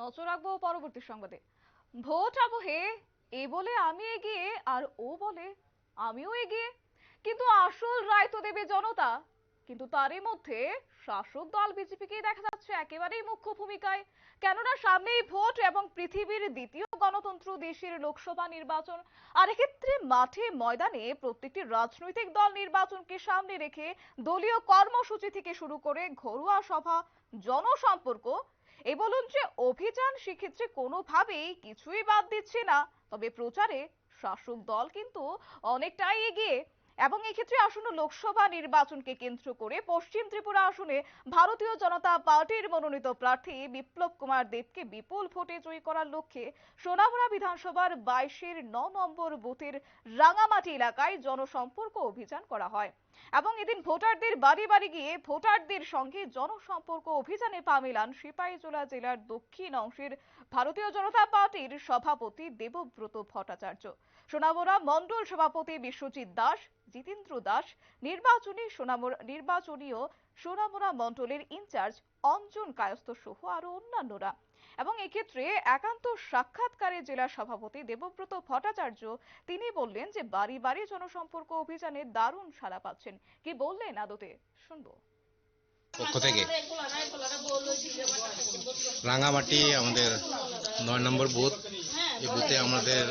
নজর রাখব পরবর্তী সংবাদে। ভোট আবহে এ বলে আমি এগিয়ে, আর ও বলে আমিও এগিয়ে। কিন্তু আসল রায় তো দেবে জনতা। কিন্তু তারই মধ্যে শাসক দল বিজেপিকে দেখা যাচ্ছে একেবারেই মুখ্য ভূমিকায়। কেননা সামনেই ভোট এবং পৃথিবীর দ্বিতীয় গণতন্ত্র, দেশের লোকসভা নির্বাচন, আর এক্ষেত্রে মাঠে ময়দানে প্রত্যেকটি রাজনৈতিক দল নির্বাচনকে সামনে রেখে দলীয় কর্মসূচি থেকে শুরু করে ঘরোয়া সভা, জনসম্পর্ক এ বলুন যে অভিযান সেক্ষেত্রে কোনোভাবেই কিছুই বাদ দিচ্ছে না। তবে প্রচারে শাসক দল কিন্তু অনেকটাই এগিয়ে। এবং এক্ষেত্রে আসন্ন লোকসভা নির্বাচনকে কেন্দ্র করে পশ্চিম ত্রিপুরা আসনে ভারতীয় জনতা পার্টির মনোনীত প্রার্থী বিপ্লব কুমার দেবকে বিপুল ভোটে জয়ী করার লক্ষ্যে সোনামুড়া বিধানসভার বাইশের ন নম্বর বুথের রাঙামাটি এলাকায় জনসম্পর্ক অভিযান করা হয়। এবং এদিন ভোটারদের বাড়ি বাড়ি গিয়ে ভোটারদের সঙ্গে জনসম্পর্ক অভিযানে পা মেলান সিপাহীজলা জেলার দক্ষিণ অংশের ভারতীয় জনতা পার্টির সভাপতি দেবব্রত ভট্টাচার্য। সোনামুড়া মণ্ডল সভাপতি বিশ্বজিৎ দাস, জিতেন্দ্র দাস, নির্বাচনী সোনামুড়া, নির্বাচনীয় সোনামুড়া মণ্ডলের ইনচার্জ অঞ্জন কায়স্থ সহ আরও অন্যান্যরা। এবং এক্ষেত্রে একান্ত সাক্ষাৎকারে জেলা সভাপতি দেবব্রত ভট্টাচার্য তিনি বললেন যে বাড়ি বাড়ি জনসম্পর্ক অভিযানে দারুণ সাড়া পাচ্ছেন। কি বললেন আদতে? শুনব। পক্ষ থেকে রাঙামাটি আমাদের নয় নম্বর বুথ। এই বুথে আমাদের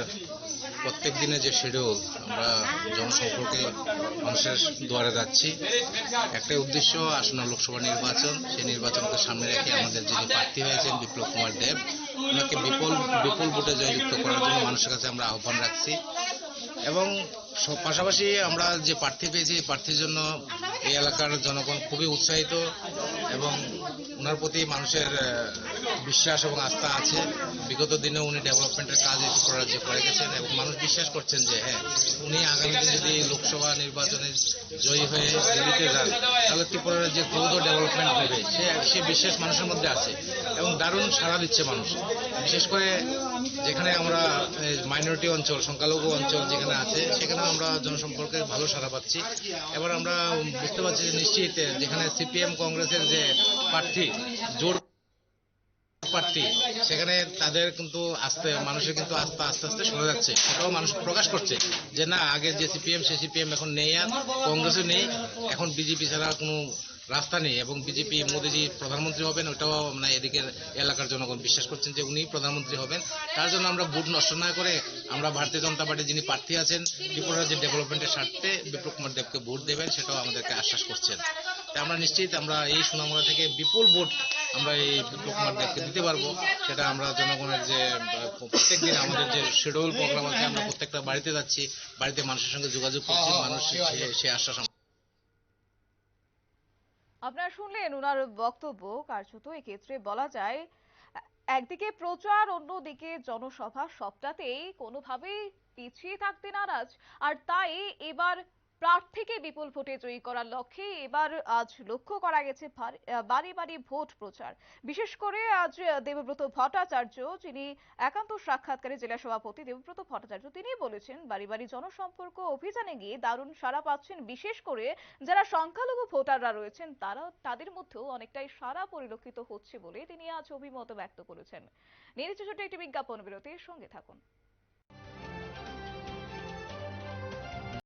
প্রত্যেক দিনে যে শিডিউল আমরা জনসম্পর্কে মানুষের দুয়ারে যাচ্ছি। একটাই উদ্দেশ্য আসন্ন লোকসভা নির্বাচন, সেই নির্বাচনকে সামনে রেখে আমাদের যিনি প্রার্থী হয়েছেন বিপ্লব কুমার দেব, ওনাকে বিপুল বিপুল ভোটে জয়যুক্ত করার জন্য মানুষের কাছে আমরা আহ্বান রাখছি। এবং পাশাপাশি আমরা যে প্রার্থী পেয়েছি প্রার্থীর জন্য এই এলাকার জনগণ খুবই উৎসাহিত এবং ওনার প্রতি মানুষের বিশ্বাস এবং আস্থা আছে। বিগত দিনে উনি ডেভেলপমেন্টের কাজ এই ত্রিপুরা রাজ্যে করে গেছেন এবং মানুষ বিশ্বাস করছেন যে হ্যাঁ উনি আগামী দিনে যদি লোকসভা নির্বাচনে জয়ী হয়ে দিল্লিতে যান, তাহলে ত্রিপুরা রাজ্যে দ্রুত ডেভেলপমেন্ট হবে, সে সে বিশ্বাস মানুষের মধ্যে আছে এবং দারুণ সাড়া দিচ্ছে মানুষ। বিশেষ করে যেখানে আমরা মাইনরিটি অঞ্চল, সংখ্যালঘু অঞ্চল যেখানে আছে সেখানে আমরা জনসম্পর্কে ভালো সাড়া পাচ্ছি। এবার আমরা বুঝতে পারছি যে নিশ্চিত যেখানে সিপিএম কংগ্রেসের যে প্রার্থী জোর প্রার্থী, সেখানে তাদের কিন্তু আস্তে, মানুষের কিন্তু আস্থা, আস্তে আস্তে সরে যাচ্ছে। সেটাও মানুষ প্রকাশ করছে যে না, আগে যে সিপিএম, সে সিপিএম এখন নেই আর, কংগ্রেসও নেই। এখন বিজেপি ছাড়া কোনো রাস্তা নেই এবং বিজেপি, মোদীজি প্রধানমন্ত্রী হবেন ওটাও মানে এদিকের এলাকার জনগণ বিশ্বাস করছেন যে উনি প্রধানমন্ত্রী হবেন। তার জন্য আমরা ভোট নষ্ট না করে আমরা ভারতীয় জনতা পার্টির যিনি প্রার্থী আছেন ত্রিপুরা রাজ্যের ডেভেলপমেন্টের স্বার্থে বিপ্লব কুমার দেবকে ভোট দেবেন, সেটাও আমাদেরকে আশ্বাস করছেন। আমরা নিশ্চিত আমরা এই সুনামুড়া থেকে বিপুল ভোট আমরা এই বিপ্লব কুমার দেবকে দিতে পারব। সেটা আমরা জনগণের যে, প্রত্যেক দিন আমাদের যে শিডিউল প্রোগ্রাম আছে, আমরা প্রত্যেকটা বাড়িতে যাচ্ছি, বাড়িতে মানুষের সঙ্গে যোগাযোগ করছি, মানুষ সে আশ্বাস আপনারা শুনলেন ওনার বক্তব্য। কার্যত এক্ষেত্রে বলা যায়, একদিকে প্রচার, অন্যদিকে জনসভা সবটাতেই কোনোভাবেই পিছিয়ে থাকতে নারাজ আর তাই এবার প্রার্থীকে বিপুল ভোটে জয়ী করার লক্ষ্যে এবার আজ লক্ষ্য করা গেছে বাড়ি বাড়ি ভোট প্রচার। বিশেষ করে আজ দেবব্রত ভট্টাচার্য, যিনি একান্ত সাক্ষাৎকারে জেলা সভাপতি দেবব্রত ভট্টাচার্য তিনি বলেছেন, বাড়ি বাড়ি জনসম্পর্ক অভিযানে গিয়ে দারুণ সাড়া পাচ্ছেন। বিশেষ করে যারা সংখ্যালঘু ভোটাররা রয়েছেন, তারা, তাদের মধ্যেও অনেকটাই সাড়া পরিলক্ষিত হচ্ছে বলে তিনি আজ অভিমত ব্যক্ত করেছেন। নিচ্ছে একটি বিজ্ঞাপন বিরতির সঙ্গে থাকুন।